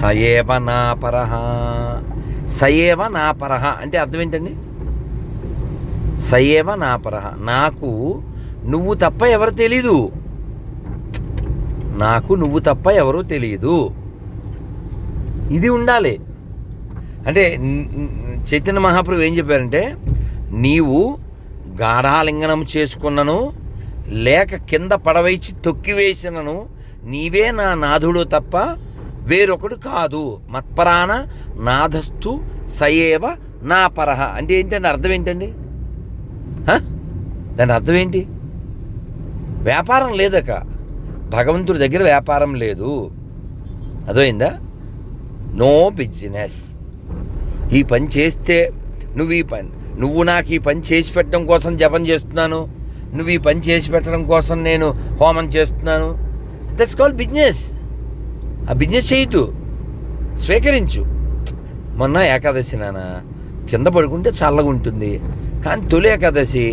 సయేవ నా పరహ సయేవ నా పరహ అంటే అర్థం ఏంటండి? సయేవ నా పరహ నాకు నువ్వు తప్ప ఎవరు తెలీదు. నాకు నువ్వు తప్ప ఎవరు తెలియదు ఇది ఉండాలి. అంటే చైతన్య మహాప్రభు ఏం చెప్పారంటే నీవు గాఢాలింగనం చేసుకున్నను లేక కింద పడవైచి తొక్కివేసినను నీవే నా నాథుడు తప్ప వేరొకడు కాదు. మత్పరాన నాథస్తు సయేవ నా పరహ అంటే ఏంటండి అర్థం ఏంటండి? దాని అర్థం ఏంటి? వ్యాపారం లేదక. భగవంతుడి దగ్గర వ్యాపారం లేదు. అర్థమైందా? No business. ఈ పని చేస్తే నువ్వు ఈ పని నువ్వు నాకు ఈ పని చేసి పెట్టడం కోసం జపం చేస్తున్నాను. నువ్వు ఈ పని చేసి పెట్టడం కోసం నేను హోమం చేస్తున్నాను. దట్స్ కాల్ బిజినెస్ ఆ బిజినెస్ చేయొద్దు స్వీకరించు. మొన్న ఏకాదశి నాన్న కింద పడుకుంటే చల్లగా ఉంటుంది కానీ తొలి ఏకాదశి